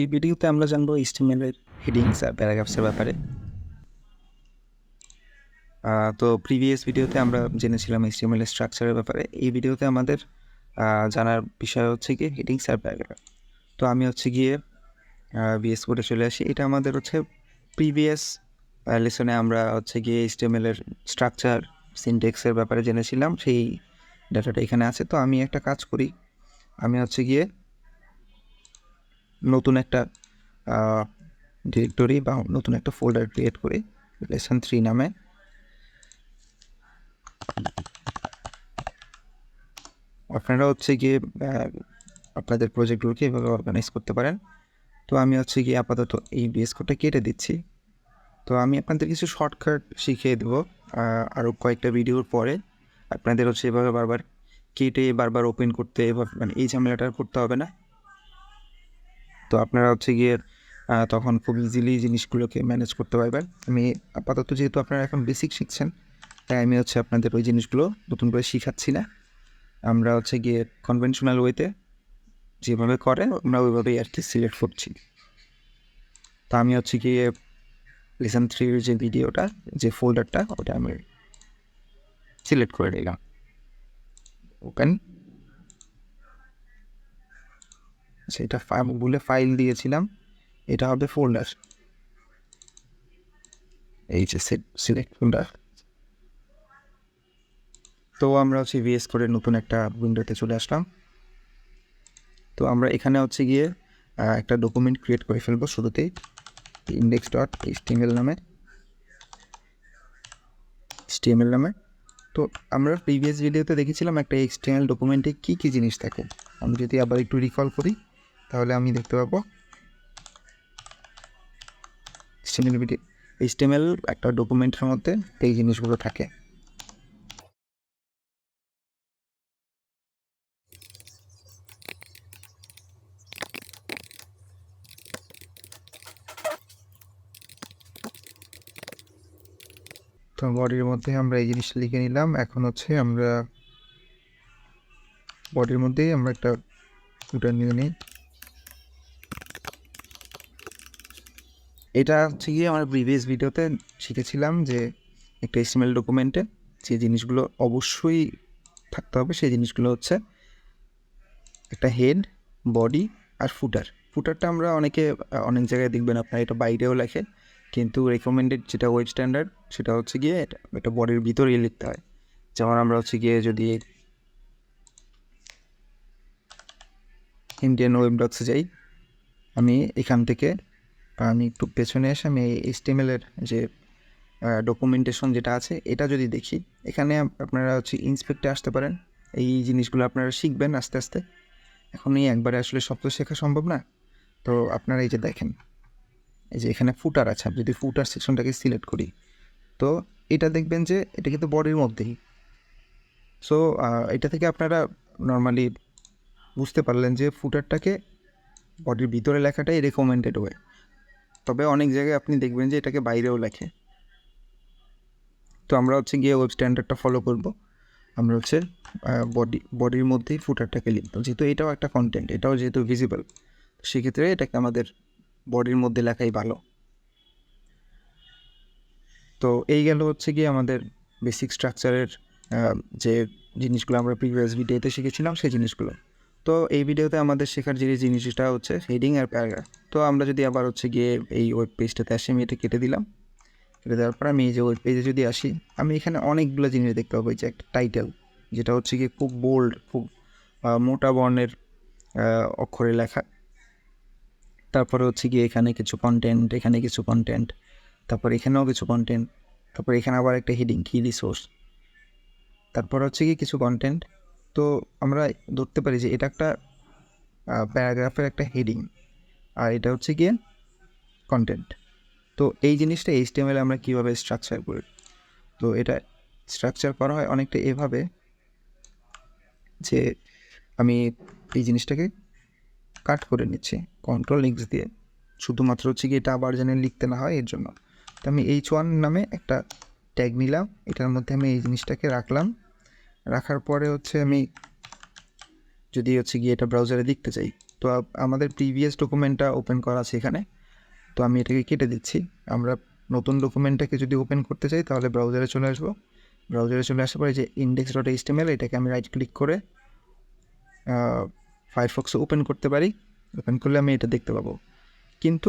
এই ভিডিওতে আমরা জানব এর হেডিংস আর প্যারাগ্রাফসের ব্যাপারে। তো প্রিভিয়াস ভিডিওতে আমরা জেনেছিলাম HTML এর স্ট্রাকচারের ব্যাপারে। এই ভিডিওতে আমাদের জানার বিষয় হচ্ছে গিয়ে হেডিংস আর প্যারাগ্রাফ তো আমি হচ্ছে গিয়ে ভিএস কোডে চলে আসি। এটা আমাদের হচ্ছে প্রিভিয়াস লেসনে আমরা হচ্ছে গিয়ে HTML এর স্ট্রাকচার সিনটেক্সের ব্যাপারে জেনেছিলাম। সেই ডাটাটা এখানে আছে। তো আমি একটা কাজ করি। আমি হচ্ছে গিয়ে নতুন একটা ডিরেক্টরি বা নতুন একটা ফোল্ডার ক্রিয়েট করি লেসন থ্রি নামে আপনারা হচ্ছে গিয়ে আপনাদের প্রজেক্টগুলোকে এভাবে অর্গানাইজ করতে পারেন। তো আমি হচ্ছে গিয়ে আপাতত এই বিএস কোডটা কেটে দিচ্ছি। তো আমি আপনাদের কিছু শর্টকাট শিখিয়ে দেবো আরও কয়েকটা ভিডিওর পরে। আপনাদের হচ্ছে এভাবে বারবার কেটে বারবার ওপেন করতে মানে এই ঝামেলাটা করতে হবে না। তো আপনারা হচ্ছে গিয়ে তখন খুব ইজিলি জিনিসগুলোকে ম্যানেজ করতে পারবেন। আমি আপাতত যেহেতু আপনারা এখন বেসিক শিখছেন, তাই আমি হচ্ছে আপনাদের ওই জিনিসগুলো নতুন করে শিখাচ্ছি না। আমরা হচ্ছে গিয়ে কনভেনশনাল ওয়েতে যেভাবে করে আমরা ওইভাবেই আর কি সিলেক্ট করছি। তা আমি হচ্ছে গিয়ে লেসন থ্রির যে ভিডিওটা, যে ফোল্ডারটা ওটা আমি সিলেক্ট করে নিলাম। ওপেন আচ্ছা এটা বলে ফাইল দিয়েছিলাম। এটা হবে ফোল্ডার এই যে সিলেক্ট ফোল্ডার তো আমরা হচ্ছে ভিএস করে নতুন একটা উইন্ডোতে চলে আসলাম। তো আমরা এখানে হচ্ছে গিয়ে একটা ডকুমেন্ট ক্রিয়েট করে ফেলব শুরুতেই ইন্ডেক্স ডট এইচটিএমএল নামে। এইচটিএমএল নামে। তো আমরা প্রিভিয়াস ভিডিওতে দেখেছিলাম একটা এইচটিএমএল ডকুমেন্টে কী কী জিনিস থাকে আমি যদি আবার একটু রিকল করি। তাহলে আমি দেখতে পাবো। ভিডিও এইচটিএমএল একটা ডকুমেন্টের মধ্যে এই জিনিসগুলো থাকে। তো বডির মধ্যে আমরা এই জিনিসটা লিখে নিলাম। এখন হচ্ছে আমরা বডির মধ্যেই আমরা একটা ফুটার নিয়ে নিই। এটা হচ্ছে গিয়ে আমার প্রিভিয়াস ভিডিওতে শিখেছিলাম যে একটা এসএমএল ডকুমেন্টে যে জিনিসগুলো অবশ্যই থাকতে হবে, সেই জিনিসগুলো হচ্ছে একটা হেড বডি আর ফুটার ফুটারটা আমরা অনেকে, অনেক জায়গায় দেখবেন আপনার, এটা বাইরেও লেখে। কিন্তু রেকমেন্ডেড যেটা ওয়েব স্ট্যান্ডার্ড সেটা হচ্ছে গিয়ে এটা বডির ভিতরেই লিখতে হয়। যেমন আমরা হচ্ছে গিয়ে যদি ইন্ডিয়ান ওয়েব ডক্সে যাই, আমি এখান থেকে আমি একটু পেছনে এসে আমি HTML এর যে ডকুমেন্টেশন যেটা আছে, এটা যদি দেখি, এখানে আপনারা হচ্ছে ইন্সপেক্টে আসতে পারেন। এই জিনিসগুলো আপনারা শিখবেন আস্তে আস্তে। এখন এই একবারে আসলে সব তো শেখা সম্ভব না। তো আপনারা এই যে দেখেন, এই যে এখানে ফুটার আছে যদি ফুটার সেকশনটাকে সিলেক্ট করি, তো এটা দেখবেন যে, এটা কিন্তু বডির মধ্যেই। সো এটা থেকে আপনারা নর্মালি বুঝতে পারলেন যে ফুটারটাকে বডির ভিতরে লেখাটাই রেকমেন্ডেড ওয়ে তবে অনেক জায়গায় আপনি দেখবেন যে এটাকে বাইরেও লেখে। তো আমরা হচ্ছে গিয়ে ওয়েব স্ট্যান্ডার্ডটা ফলো করব। আমরা হচ্ছে বডি বডির মধ্যেই ফুটারটাকে লিখব যেহেতু এটাও একটা কন্টেন্ট এটাও যেহেতু ভিজিবল সেক্ষেত্রে এটাকে আমাদের বডির মধ্যে লেখাই ভালো। তো এই গেল হচ্ছে গিয়ে আমাদের বেসিক স্ট্রাকচারের যে জিনিসগুলো আমরা প্রিভিয়াস ভিডিওতে শিখেছিলাম, সেই জিনিসগুলো। তো এই ভিডিওতে আমাদের শেখার যে জিনিসটা হচ্ছে হেডিং আর প্যারাগ্রাফ তো আমরা যদি আবার হচ্ছে গিয়ে এই ওয়েব পেজটাতে আসি, আমি এটা কেটে দিলাম। কেটে দেওয়ার পর আমি এই যে ওয়েব পেজে যদি আসি, আমি এখানে অনেকগুলো জিনিস দেখতে পাবো। এই যে একটা টাইটেল যেটা হচ্ছে গিয়ে খুব বোল্ড খুব মোটা বর্ণের অক্ষরে লেখা। তারপরে হচ্ছে গিয়ে এখানে কিছু কন্টেন্ট এখানে কিছু কন্টেন্ট তারপর এখানেও কিছু কন্টেন্ট তারপর এখানে আবার একটা হেডিং কি রিসোর্স তারপর হচ্ছে গিয়ে কিছু কন্টেন্ট তো আমরা ধরতে পারি যে এটা একটা প্যারাগ্রাফের একটা হেডিং। আর এটা হচ্ছে গিয়ে কন্টেন্ট তো এই জিনিসটা এইচটিএমএল আমরা কীভাবে স্ট্রাকচার করি? তো এটা স্ট্রাকচার করা হয় অনেকটা এভাবে যে আমি এই জিনিসটাকে কাট করে নিচ্ছি। কন্ট্রোল এক্স দিয়ে। শুধুমাত্র হচ্ছে কি এটা আবার যেন লিখতে না হয়, এর জন্য। তো আমি এইচ ওয়ান নামে একটা ট্যাগ নিলাম। এটার মধ্যে আমি এই জিনিসটাকে রাখলাম। রাখার পরে হচ্ছে আমি যদি হচ্ছে গিয়ে এটা ব্রাউজারে দেখতে চাই, তো আমাদের প্রিভিয়াস ডকুমেন্টটা ওপেন করা আছে এখানে। তো আমি এটাকে কেটে দিচ্ছি। আমরা নতুন ডকুমেন্টটাকে যদি ওপেন করতে চাই, তাহলে ব্রাউজারে চলে আসব। ব্রাউজারে চলে আসার পরে যে ইন্ডেক্স ডট এইচটিএমএল এটাকে আমি রাইট ক্লিক করে ফায়ারফক্সে ওপেন করতে পারি। ওপেন করলে আমি এটা দেখতে পাবো। কিন্তু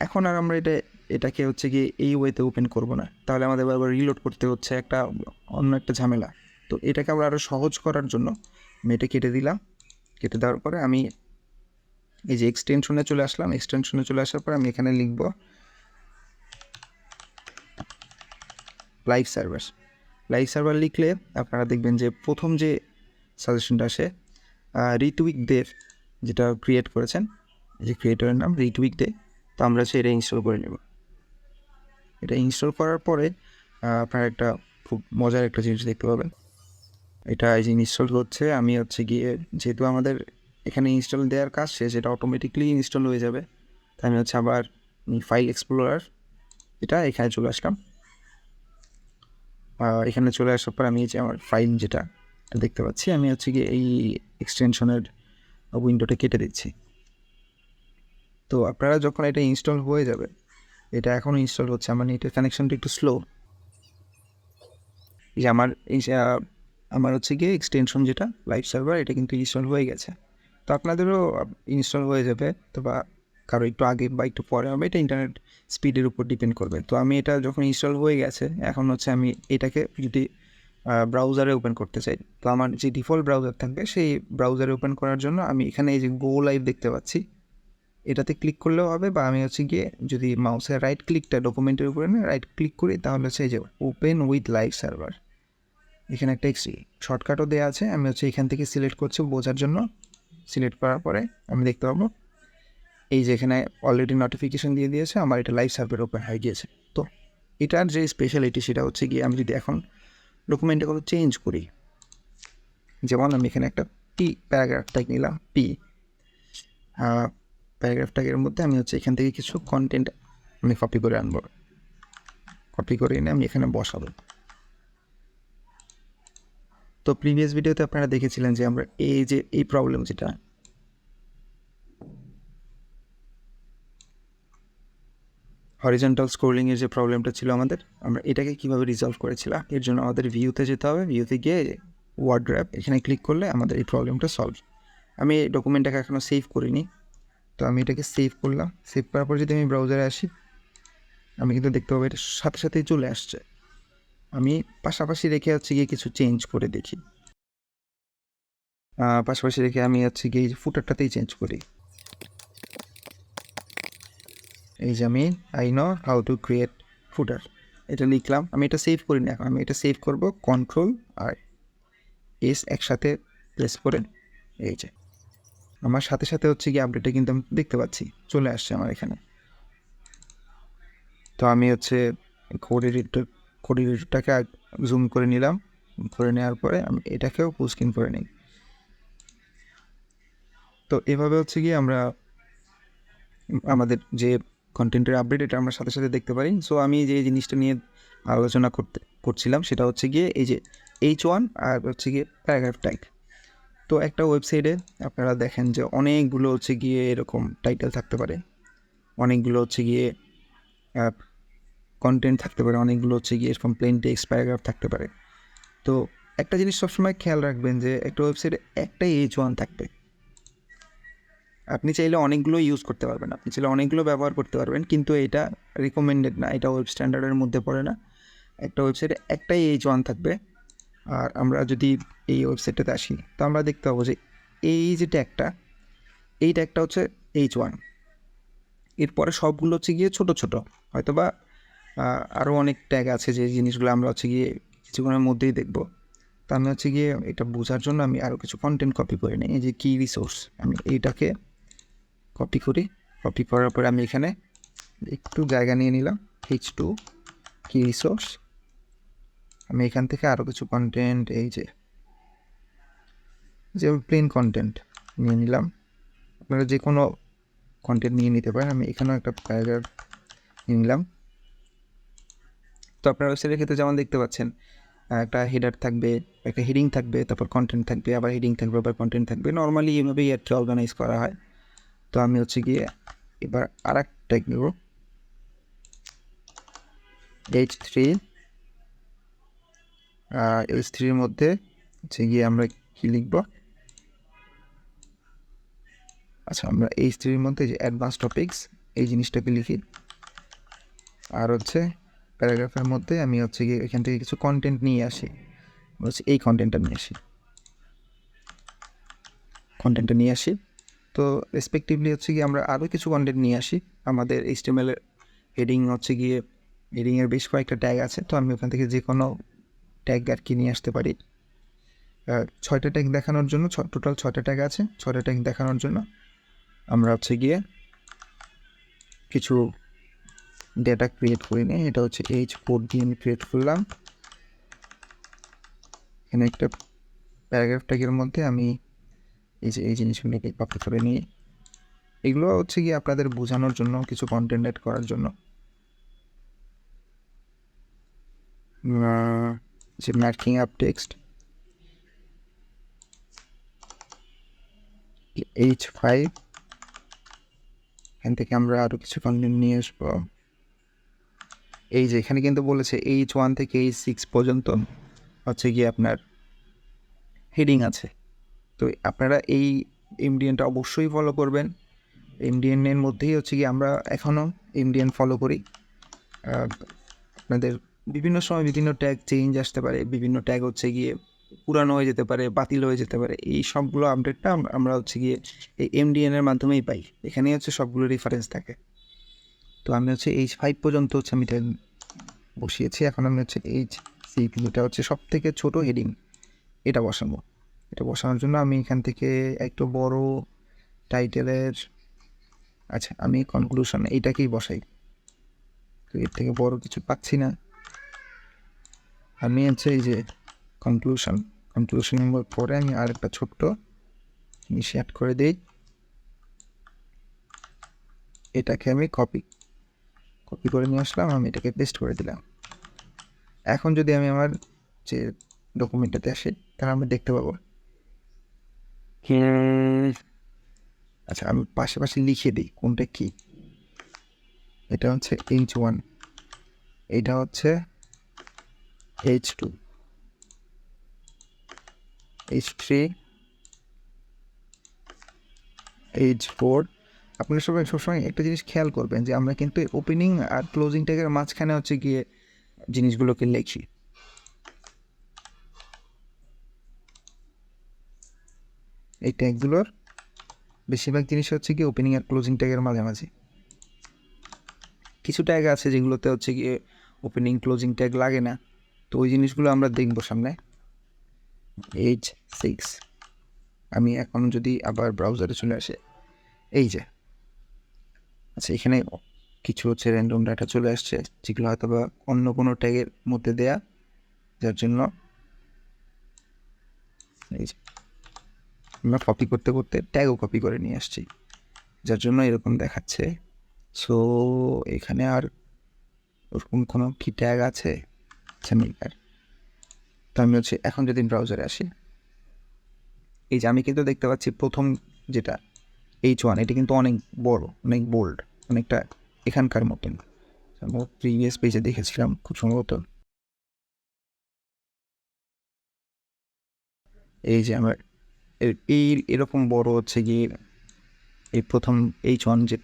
এখন আর আমরা এটা, এটাকে হচ্ছে গিয়ে এই ওয়েতে ওপেন করব না। তাহলে আমাদের বারবার রিলোড করতে হচ্ছে একটা অন্য একটা ঝামেলা। তো এটাকে আমরা আরও সহজ করার জন্য আমি এটা কেটে দিলাম। কেটে দেওয়ার পরে আমি এই যে এক্সটেনশনে চলে আসলাম। এক্সটেনশনে চলে আসার পর আমি এখানে লিখব লাইভ সার্ভার লাইভ সার্ভার লিখলে আপনারা দেখবেন যে প্রথম যে সাজেশনটা আসে রিটুইক দেব যেটা ক্রিয়েট করেছেন যে ক্রিয়েটরের নাম রিটুইক দে তো আমরা এটা ইনস্টল করে নেব। এটা ইনস্টল করার পরে আপনারা একটা খুব মজার একটা জিনিস দেখতে পাবেন। এটা এই যে ইনস্টল হচ্ছে, আমি হচ্ছে গিয়ে যেহেতু আমাদের এখানে ইনস্টল দেওয়ার কাজ শেষ, এটা অটোমেটিকলি ইনস্টল হয়ে যাবে। তাই আমি হচ্ছে আবার ফাইল এক্সপ্লোরার এটা এখানে চলে আসলাম। এখানে চলে আসার পর আমি যে আমার ফাইল যেটা দেখতে পাচ্ছি, আমি হচ্ছে গিয়ে এই এক্সটেনশনের উইন্ডোটা কেটে দিচ্ছি। তো আপনারা যখন এটা ইনস্টল হয়ে যাবে, এটা এখনও ইনস্টল হচ্ছে, আমার নেটের কানেকশনটা একটু স্লো এই যে আমার, এই আমার হচ্ছে গিয়ে এক্সটেনশন যেটা লাইভ সার্ভার এটা কিন্তু ইনস্টল হয়ে গেছে। তো আপনাদেরও ইনস্টল হয়ে যাবে তো বা কারও একটু আগে বা একটু পরে হবে, এটা ইন্টারনেট স্পিডের উপর ডিপেন্ড করবে। তো আমি এটা যখন ইনস্টল হয়ে গেছে, এখন হচ্ছে আমি এটাকে যদি ব্রাউজারে ওপেন করতে চাই, তো আমার যে ডিফল্ট ব্রাউজার থাকবে, সেই ব্রাউজারে ওপেন করার জন্য আমি এখানে এই যে গো লাইভ দেখতে পাচ্ছি, এটাতে ক্লিক করলেও হবে, বা আমি হচ্ছে গিয়ে যদি মাউসের রাইট ক্লিকটা ডকুমেন্টের উপরে রাইট ক্লিক করি, তাহলে হচ্ছে এই যে ওপেন উইথ লাইভ সার্ভার এখানে একটা শর্টকাটও দেওয়া আছে, আমি হচ্ছে এখান থেকে সিলেক্ট করছি বোঝার জন্য। সিলেক্ট করার পরে আমি দেখতে পাবো, এই যে এখানে অলরেডি নোটিফিকেশন দিয়ে দিয়েছে, আমার এটা লাইভ সার্ভের ওপেন হয়ে গিয়েছে। তো এটার যে স্পেশালিটি সেটা হচ্ছে গিয়ে আমি যদি এখন ডকুমেন্টগুলো চেঞ্জ করি, যেমন আমি এখানে একটা পি প্যারাগ্রাফ ট্যাগ নিলাম পি প্যারাগ্রাফ ট্যাগের মধ্যে আমি হচ্ছে এখান থেকে কিছু কন্টেন্ট আমি কপি করে আনব। কপি করে এনে আমি এখানে বসাবো। তো প্রিভিয়াস ভিডিওতে আপনারা দেখেছিলেন যে আমরা এই যে, এই প্রবলেম যেটা। হরিজন্টাল স্ক্রোলিংয়ের যে প্রবলেমটা ছিল আমাদের, আমরা এটাকে কীভাবে রিজলভ করেছিলাম? এর জন্য আমাদের ভিউতে যেতে হবে। ভিউতে গিয়ে ওয়ার্ড র্যাপ এখানে ক্লিক করলে আমাদের এই প্রবলেমটা সলভ আমি এই ডকুমেন্টটাকে এখনও সেভ করিনি। তো আমি এটাকে সেভ করলাম। সেভ করার পর যদি আমি ব্রাউজারে আসি, আমি কিন্তু দেখতে পাবো এটা সাথে সাথেই চলে আসছে। আমি পাশাপাশি রেখে হচ্ছে গিয়ে কিছু চেঞ্জ করে দেখি। পাশাপাশি রেখে আমি হচ্ছে গিয়ে ফুটারটাতেই চেঞ্জ করি। এই যে আমি I know how to create footer এটা লিখলাম, আমি এটা সেভ করি না আমি এটা সেভ করব কন্ট্রোল আর এস একসাথে প্রেস করে, এই যে। আমার সাথে সাথে হচ্ছে গিয়ে আপডেটটা কিন্তু আমি দেখতে পাচ্ছি, চলে আসছে আমার এখানে। তো আমি হচ্ছে কোডিডিটর কোডিডিটরটাকে জুম করে নিলাম। করে নেওয়ার পরে আমি এটাকেও পুস্কিন করে নিই। তো এভাবে হচ্ছে গিয়ে আমরা আমাদের যে কন্টেন্টের আপডেট এটা আমরা সাথে সাথে দেখতে পারি। সো আমি যে জিনিসটা নিয়ে আলোচনা করতে করছিলাম, সেটা হচ্ছে গিয়ে এই যে এইচ ওয়ান আর হচ্ছে গিয়ে প্যারাগ্রাফ ট্যাগ তো একটা ওয়েবসাইটে আপনারা দেখেন যে অনেকগুলো হচ্ছে গিয়ে এরকম টাইটেল থাকতে পারে। অনেকগুলো হচ্ছে গিয়ে কন্টেন্ট থাকতে পারে, অনেকগুলো হচ্ছে গিয়ে এরকম প্লেন টেক্সট প্যারাগ্রাফ থাকতে পারে। তো একটা জিনিস সবসময় খেয়াল রাখবেন যে একটা ওয়েবসাইটে একটাই এইচ ওয়ান থাকবে। আপনি চাইলে অনেকগুলো ইউজ করতে পারবেন, আপনি চাইলে অনেকগুলো ব্যবহার করতে পারবেন, কিন্তু এটা রিকমেন্ডেড না, এটা ওয়েব স্ট্যান্ডার্ডের মধ্যে পড়ে না। একটা ওয়েবসাইটে একটাই এইচ ওয়ান থাকবে। আর আমরা যদি এই ওয়েবসাইটটাতে আসি, তো আমরা দেখতে পাবো যে এই যে ট্যাগটা এই ট্যাগটা হচ্ছে এইচ ওয়ান এরপরে সবগুলো হচ্ছে গিয়ে ছোট ছোট হয়তো বা আরও অনেক ট্যাগ আছে যে জিনিসগুলো আমরা হচ্ছে গিয়ে কিছুক্ষণের মধ্যেই দেখব। তো আমি হচ্ছে গিয়ে এটা বোঝার জন্য আমি আরও কিছু কন্টেন্ট কপি করে নিই, এই যে কি রিসোর্স আমি এইটাকে কপি করি। কপি করার পরে আমি এখানে একটু জায়গা নিয়ে নিলাম এইচ টু কি রিসোর্স আমি এখান থেকে আরও কিছু কন্টেন্ট এই যে যে প্লেন কন্টেন্ট নিয়ে নিলাম। আপনারা যে কোনো কন্টেন্ট নিয়ে নিতে পারেন। আমি এখানেও একটা প্যারাগ্রাফ নিয়ে নিলাম। তো আপনার ওয়েবসাইটের ক্ষেত্রে যেমন দেখতে পাচ্ছেন একটা হেডার থাকবে, একটা হেডিং থাকবে, তারপর কন্টেন্ট থাকবে, আবার হেডিং থাকবে, আবার কন্টেন্ট থাকবে। নর্মালি এইভাবেই আর কি অর্গানাইজ করা হয়। তো আমি হচ্ছে গিয়ে এবার আর এক ট্যাগ নেব এইচ থ্রি এইচ থ্রির মধ্যে হচ্ছে গিয়ে আমরা কী লিখব? আচ্ছা আমরা এইচ থ্রির মধ্যে যে অ্যাডভান্স টপিকস এই জিনিসটাকে লিখি। আর হচ্ছে প্যারাগ্রাফের মধ্যে আমি হচ্ছে গিয়ে এখান থেকে কিছু কন্টেন্ট নিয়ে আসি। হচ্ছে এই কন্টেন্টটা নিয়ে আসি। কন্টেন্টটা নিয়ে আসি। তো রেসপেক্টিভলি হচ্ছে গিয়ে আমরা আরও কিছু কন্টেন্ট নিয়ে আসি। আমাদের এইচটিএমএলের হেডিং হচ্ছে গিয়ে হেডিংয়ের বেশ কয়েকটা ট্যাগ আছে। তো আমি ওখান থেকে যে কোনো ট্যাগ আর কি নিয়ে আসতে পারি। ছয়টা ট্যাগ দেখানোর জন্য ছ টোটাল ছয়টা ট্যাগ আছে। ছয়টা ট্যাগ দেখানোর জন্য আমরা হচ্ছে গিয়ে কিছু ডেটা ক্রিয়েট করি নিই এটা হচ্ছে এইচ ফোর দিয়ে আমি ক্রিয়েট করলাম। এখানে একটা প্যারাগ্রাফ ট্যাগের মধ্যে? আমি এই যে, এই জিনিসগুলোকে কপি করে নিই এগুলো হচ্ছে গিয়ে আপনাদের বোঝানোর জন্য, কিছু কন্টেন্ট অ্যাড করার জন্য। যে marking up text H five এখান থেকে আমরা আরও কিছু কন্টেন্ট নিয়ে আসব। এই যে এখানে কিন্তু বলেছে এইচ ওয়ান থেকে এইচ সিক্স পর্যন্ত হচ্ছে গিয়ে আপনার হেডিং আছে। তো আপনারা এই এমডিএনটা অবশ্যই ফলো করবেন। এমডিএনের মধ্যেই হচ্ছে কি আমরা এখনও এমডিএন ফলো করি। আপনাদের বিভিন্ন সময় বিভিন্ন ট্যাগ চেঞ্জ আসতে পারে, বিভিন্ন ট্যাগ হচ্ছে গিয়ে পুরানো হয়ে যেতে পারে, বাতিল হয়ে যেতে পারে। এই সবগুলো আপডেটটা আমরা হচ্ছে গিয়ে এই এমডিএনের মাধ্যমেই পাই। এখানেই হচ্ছে সবগুলো রেফারেন্স থাকে। তো আমি হচ্ছে এইচ ফাইভ পর্যন্ত হচ্ছে আমি ট্যাগ বসিয়েছি। এখন আমি হচ্ছে এইচ সিপি এটা হচ্ছে সব থেকে ছোটো হেডিং এটা বসাবো। এটা বসানোর জন্য আমি এখান থেকে একটু বড় টাইটেলের আচ্ছা আমি কনক্লুশন এইটাকেই বসাই। তো এর থেকে বড় কিছু পাচ্ছি না। আমি হচ্ছে এই যে কনক্লুশন কনক্লুশন পরে আমি আর একটা ছোট্ট জিনিস অ্যাড করে দিই। এটাকে আমি কপি কপি করে নিয়ে আসলাম আমি এটাকে পেস্ট করে দিলাম। এখন যদি আমি আমার যে ডকুমেন্টটাতে আসি তাহলে আমরা দেখতে পাবো। আচ্ছা আমি পাশাপাশি লিখে দিই কোনটা কি? এটা হচ্ছে এইচ ওয়ান এটা হচ্ছে H two H three H four আপনারা সবাই সবসময় একটা জিনিস খেয়াল করবেন যে আমরা কিন্তু ওপেনিং আর ক্লোজিং ট্যাগের মাঝখানে হচ্ছে গিয়ে জিনিসগুলোকে লিখি। এই ট্যাগগুলোর বেশিরভাগ জিনিস হচ্ছে কি ওপেনিং আর ক্লোজিং ট্যাগের মাঝামাঝি। কিছু ট্যাগ আছে যেগুলোতে হচ্ছে গিয়ে ওপেনিং ক্লোজিং ট্যাগ লাগে না। তো ওই জিনিসগুলো আমরা দেখব সামনে। এইচ সিক্স আমি এখন যদি আবার ব্রাউজারে চলে আসে। এই যে। আচ্ছা এখানে কিছু হচ্ছে র্যান্ডম ডাটা চলে আসছে, যেগুলো হয়তো বা অন্য কোনো ট্যাগের মধ্যে দেয়া, যার জন্য এই যে আমরা কপি করতে করতে ট্যাগও কপি করে নিয়ে আসছি, যার জন্য এরকম দেখাচ্ছে। সো এখানে আর ওরকম কোনো কি ট্যাগ আছে? আচ্ছা আর। তো আমি হচ্ছে এখন যদি ব্রাউজারে আসি, এই যে আমি কিন্তু দেখতে পাচ্ছি প্রথম যেটা এইচ ওয়ান এটা কিন্তু অনেক বড়, অনেক বোল্ড অনেকটা এখানকার মতন। প্রিভিয়াস পেজে দেখেছিলাম খুব সম্ভবত। এই যে আমার এই এরকম বড় হচ্ছে গিয়ে এই প্রথম এইচ ওয়ান যে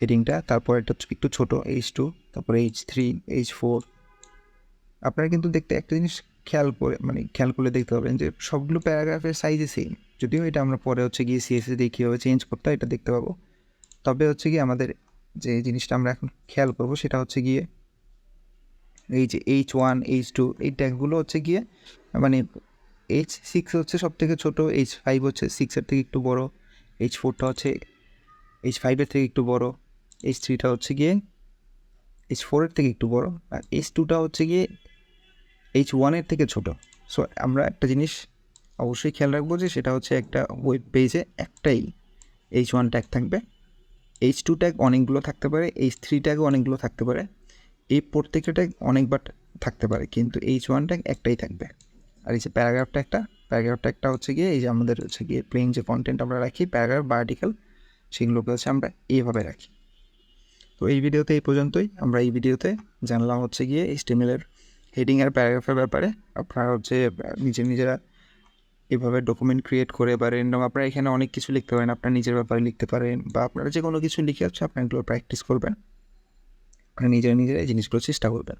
হেডিংটা তারপর একটা একটু ছোট এইচ টু তারপরে এইচ থ্রি এইচ ফোর আপনারা কিন্তু দেখতে একটা জিনিস খেয়াল করে মানে খেয়াল করলে দেখতে পাবেন যে সবগুলো প্যারাগ্রাফের সাইজে সেম যদিও এটা আমরা পরে হচ্ছে গিয়ে সিএসএস দিয়ে কীভাবে চেঞ্জ করতে হয়, এটা দেখতে পাবো। তবে হচ্ছে গিয়ে আমাদের যে জিনিসটা আমরা এখন খেয়াল করব সেটা হচ্ছে গিয়ে এই যে এইচ ওয়ান এইচ টু এই ট্যাগগুলো হচ্ছে গিয়ে মানে এইচ সিক্স হচ্ছে সব থেকে ছোটো এইচ ফাইভ হচ্ছে সিক্সের থেকে একটু বড় এইচ ফোরটা হচ্ছে এইচ ফাইভের থেকে একটু বড় এইচ থ্রিটা হচ্ছে গিয়ে এইচ ফোরের থেকে একটু বড়, আর এইচ টুটা হচ্ছে গিয়ে এইচ ওয়ানের থেকে ছোট। সো আমরা একটা জিনিস অবশ্যই খেয়াল রাখব যে সেটা হচ্ছে একটা ওয়েব পেজে একটাই এইচ ওয়ান ট্যাগ থাকবে। এইচ টু ট্যাগ অনেকগুলো থাকতে পারে এইচ থ্রি ট্যাগও অনেকগুলো থাকতে পারে। এই প্রত্যেকটা ট্যাগ অনেকবার থাকতে পারে কিন্তু এইচ ওয়ান ট্যাগ একটাই থাকবে। আর এই যে প্যারাগ্রাফটা একটা প্যারাগ্রাফটা একটা হচ্ছে গিয়ে এই যে আমাদের হচ্ছে গিয়ে প্লেন যে কন্টেন্ট আমরা রাখি প্যারাগ্রাফ বা আর্টিকেল সেগুলোকে হচ্ছে আমরা এইভাবে রাখি। তো এই ভিডিওতে এই পর্যন্তই। আমরা এই ভিডিওতে জানলাম হচ্ছে গিয়ে এই এইচটিএমএলের হেডিং আর প্যারাগ্রাফের ব্যাপারে। আপনারা হচ্ছে আহ, নিজে নিজেরা এভাবে ডকুমেন্ট ক্রিয়েট করে পারেন এবং আপনারা এখানে অনেক কিছু লিখতে পারেন, আপনার নিজের ব্যাপারে লিখতে পারেন বা আপনারা যে কোনো কিছু লিখে আছে আপনারা এগুলো প্র্যাকটিস করবেন। আপনারা নিজেরা নিজেরা এই জিনিসগুলো চেষ্টা করবেন।